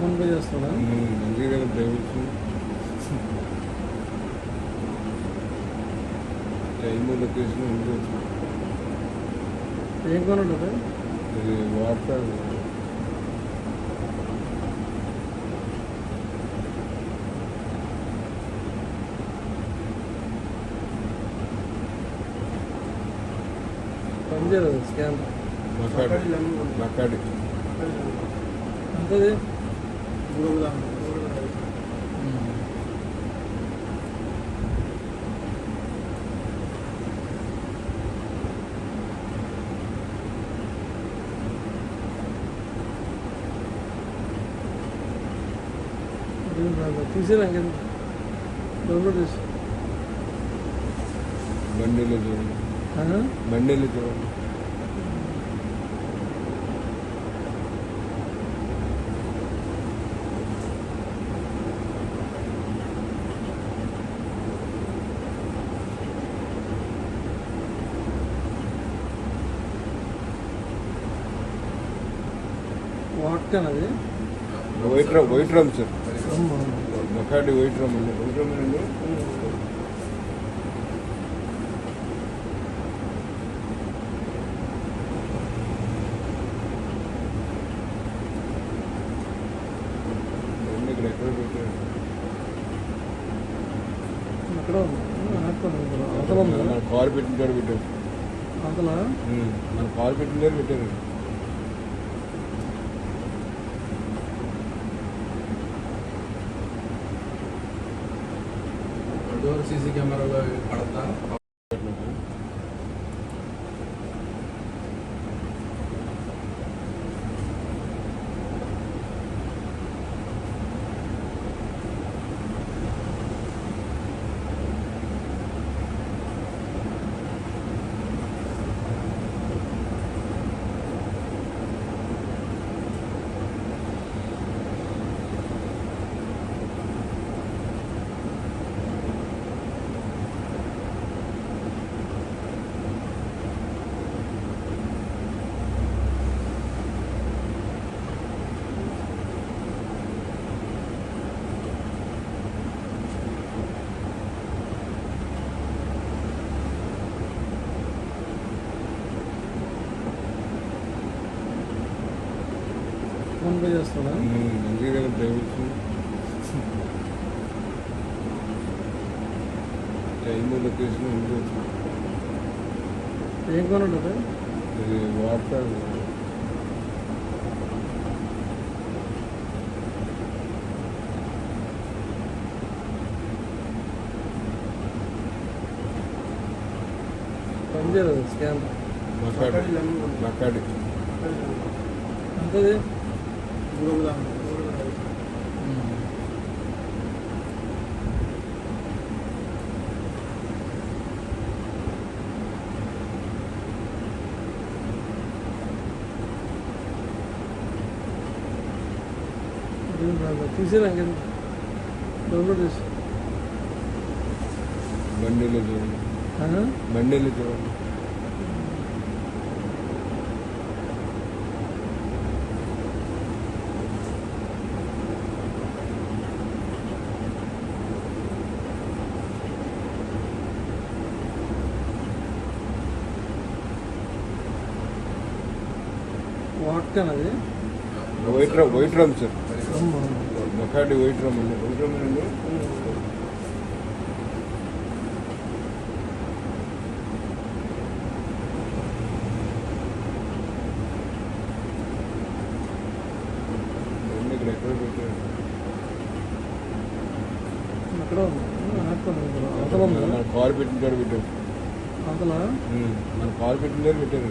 Phone pay చేస్తాడా మంచిగా కదా డ్రైవర్స్ టైమ్ లొకేషన్ ఏం కొనండి ఇది వాట్సాప్ పని చేయలేదు స్కాన్ మకాడి మకాడి. ఎంతది తీసేరా ఇంకేం డౌన్లోడ్ చేసి బండిలో చూడండి బండిలో చూడండి వాట్కాన్ అది. White rum white rum sir white rum అండి వైట్ రమ్ అండి కార్ పెట్టిన కాడ పెట్టారు. మన కార్ పెట్టిన దగ్గర పెట్టారు. డోర్ సీసీ కెమెరాలో పడతా ఫోన్ పే చేస్తాడా మంచిగా కదా డ్రైవర్స్ టైమ్ లొకేషన్ ఉంది ఏం కొనండి ఇది వాట్సాప్ పని చేయలేదు స్కాన్ మకాడి. మకాడి. ఎంతది? తీసేరా ఇంకేం డౌన్లోడ్ చేసి బండిలో చూడండి బండిలో చూడండి మొట్టకన్ అది? White drum white drum sir మొకాటి white drum అండి వైట్ డ్రమ్ అండి కాల్ పెట్టిన కాడ పెట్టారు. మన కాల్ పెట్టిన దగ్గర పెట్టారు.